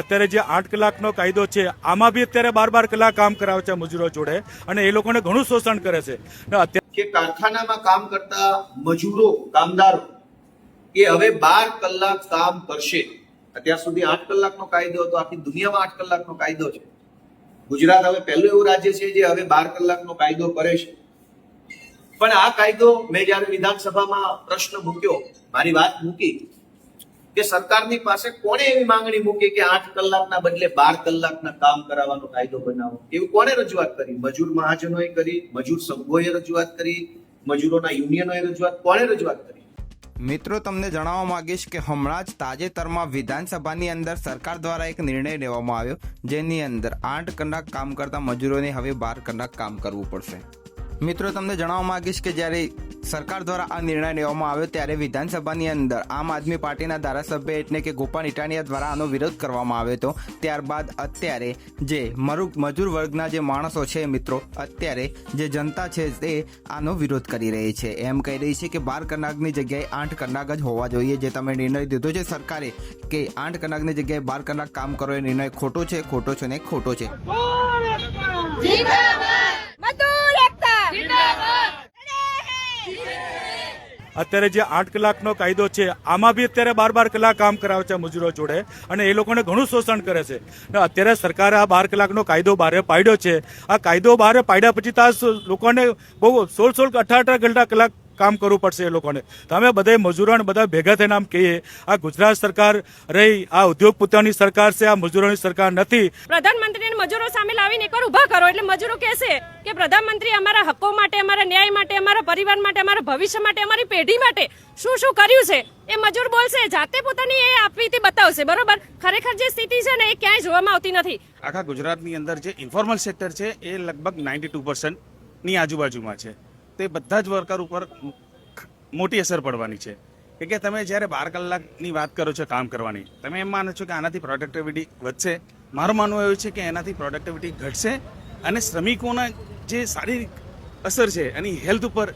અત્યારે જે આઠ કલાકનો કાયદો છે, આમાં બી અત્યારે બાર બાર કલાક કામ કરાવે છે મજૂરો જોડે અને એ લોકોને ઘણું શોષણ કરે છે. કે કારખાનામાં કામ કરતા મજૂરો, કામદારો, એ હવે બાર કલાક કામ કરશે. અત્યાર સુધી આઠ કલાકનો કાયદો હતો, આખી દુનિયામાં આઠ કલાકનો કાયદો છે. ગુજરાત હવે પહેલું એવું રાજ્ય છે જે હવે બાર કલાકનો કાયદો કરે છે. પણ આ કાયદો મેં જયારે વિધાનસભામાં પ્રશ્ન મૂક્યો, મારી વાત મૂકી કે સરકારની પાસે કોણે એવી માંગણી મૂકી કે આઠ કલાકના બદલે બાર કલાકના કામ કરાવવાનો કાયદો બનાવો? એવું કોણે રજૂઆત કરી? મજૂર મહાજનોએ કરી, મજૂર સંઘોએ રજૂઆત કરી, મજૂરોના યુનિયનોએ રજૂઆત, કોણે રજૂઆત કરી? મિત્રો, તમને જણાવવા માંગીશ કે હમણાં જ તાજેતરમાં વિધાનસભાની અંદર સરકાર દ્વારા એક નિર્ણય લેવામાં આવ્યો, જેની અંદર આઠ કલાક કામ કરતા મજૂરોને હવે બાર કલાક કામ કરવું પડશે. મિત્રો, તમને જણાવવા માંગીશ કે જ્યારે સરકાર દ્વારા આ નિર્ણય લેવામાં આવ્યો ત્યારે વિધાનસભાની અંદર આમ આદમી પાર્ટીના ધારાસભ્ય એટલે કે ગોપાલ ઇટાનિયા દ્વારા આનો વિરોધ કરવામાં આવ્યો હતો. ત્યારબાદ અત્યારે જે મરુ, મજૂર વર્ગના જે માણસો છે મિત્રો, અત્યારે જે જનતા છે તે આનો વિરોધ કરી રહી છે. એમ કહી રહી છે કે બાર કલાકની જગ્યાએ આઠ કલાક જ હોવા જોઈએ. જે તમે નિર્ણય દીધો છે સરકારે કે આઠ કલાકની જગ્યાએ બાર કલાક કામ કરો એ નિર્ણય ખોટો છે ખોટો છે ને ખોટો છે. અત્યારે જે આઠ કલાકનો કાયદો છે, આમાં બી અત્યારે બાર બાર કલાક કામ કરાવે છે મજૂરો જોડે અને એ લોકોને ઘણું શોષણ કરે છે. અત્યારે સરકારે આ બાર કલાકનો કાયદો બહાર પાડ્યો છે. આ કાયદો બહાર પાડ્યા પછી તો આ લોકોને બહુ સોળ સોળ અઠાર ઘંટા કલાક કામ કરવું પડશે એ લોકોને. તો અમે બધા મજૂરોને બધા ભેગા થઈને આમ કહીએ આ ગુજરાત સરકાર રહી આ ઉદ્યોગપતિઓની સરકાર છે આ મજૂરોની સરકાર નથી. પ્રધાનમંત્રીને મજૂરો સામે લાવીને એકવાર ઊભા કરો એટલે મજૂરો કહેશે કે પ્રધાનમંત્રી અમારા હકો માટે અમારા ન્યાય માટે અમારા પરિવાર માટે અમારા ભવિષ્ય માટે અમારી પેઢી માટે શું શું કર્યું છે એ મજૂર બોલશે જાતે પોતાની એ આપવીતી બતાવશે બરોબર? ખરેખર જે સ્થિતિ છે ને એ ક્યાંય જોવામાં આવતી નથી. આખા ગુજરાતની અંદર જે ઇન્ફોર્મલ સેક્ટર છે એ લગભગ નાઇન્ટી ટુ પર્સન્ટની આજુબાજુમાં છે. તે બધા જ વર્કર ઉપર મોટી અસર પડવાની છે. કે કે તમે જ્યારે બાર કલાકની વાત કરો છો કામ કરવાની, તમે એમ માનો છો કે આનાથી પ્રોડક્ટિવિટી વધશે? મારું માનવું એવું છે કે એનાથી પ્રોડક્ટિવિટી ઘટશે અને શ્રમિકોના જે શારીરિક અસર છે, એની હેલ્થ ઉપર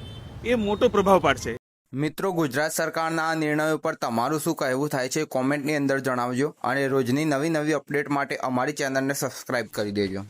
એ મોટો પ્રભાવ પાડશે. મિત્રો, ગુજરાત સરકારના આ નિર્ણય ઉપર તમારું શું કહેવું થાય છે કોમેન્ટની અંદર જણાવજો અને રોજની નવી નવી અપડેટ માટે અમારી ચેનલને સબસ્ક્રાઇબ કરી દેજો.